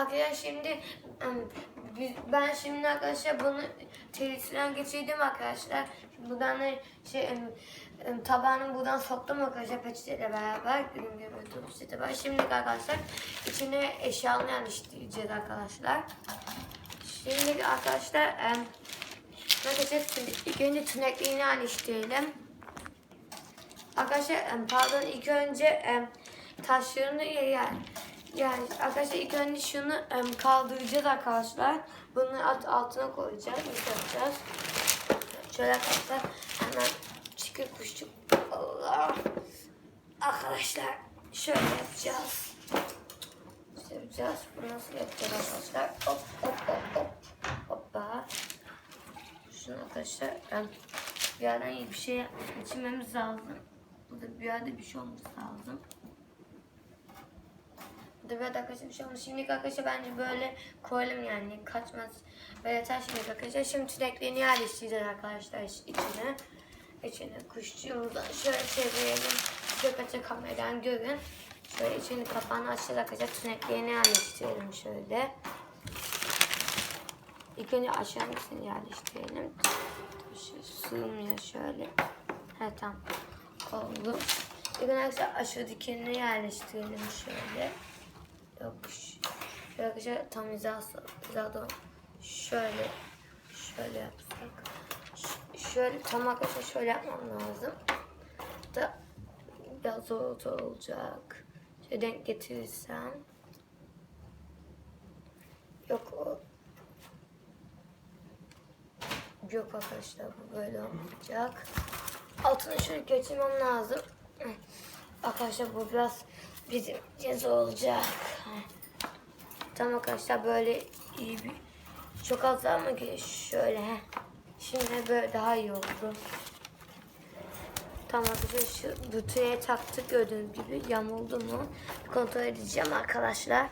Arkadaşlar şimdi ben şimdi arkadaşlar bunu telisinden geçirdim arkadaşlar. Buradan da şey tabağını buradan soktum arkadaşlar peçeteyle beraber. Ürün gibi peçete var. Şimdi arkadaşlar içine eşyalarını yerleştireceğiz arkadaşlar. Şimdi arkadaşlar arkadaşlar ilk önce tünekliğini yerleştirelim. Arkadaşlar pardon ilk önce taşlarını yer. Yani arkadaşlar ilk önce şunu kaldıracağız arkadaşlar. Bunu alt, altına koyacağız. Yapacağız? Şöyle arkadaşlar hemen çıkır kuşçuk. Allah. Arkadaşlar şöyle yapacağız. Nasıl yapacağız? Bunu nasıl yapacağız arkadaşlar? Hop hop hop hop. Hoppa. Şunu arkadaşlar bir yerden bir şey içmemiz lazım. Burada bir yerde bir şey olması lazım. Yerde arkadaşlar bir şey olmuş. Şimdi arkadaşlar bence böyle koyalım yani kaçmaz. Ve yeter şimdi arkadaşlar. Şimdi tüleklerini yerleştireceğiz arkadaşlar içine. İçine kuşçuğumuzdan şöyle çevirelim. Şöyle kaça kameradan görün. Şöyle içini kapağını açacağız arkadaşlar. Tüneklerini yerleştirelim şöyle. İlk önce aşağısını yerleştirelim. Şu sığmıyor şöyle. He tamam. Oldu. İlk önce aşağı dikenini yerleştirelim şöyle. Yok. Şöyle arkadaşlar tam hizası, hizada şöyle şöyle yapsak. Şöyle tam arkadaşlar şöyle yapmam lazım. Da biraz zor olacak. Şöyle denk getirirsem. Yok o Yok arkadaşlar bu böyle olmayacak. Altını şöyle geçirmem lazım. Arkadaşlar bu biraz bizim ceza olacak. Tamam arkadaşlar böyle iyi bir çok az ama ki şöyle heh. Şimdi böyle daha iyi oldu. Tamam arkadaşlar şu bütüne taktık gördüğünüz gibi yamuldu mu? Kontrol edeceğim arkadaşlar.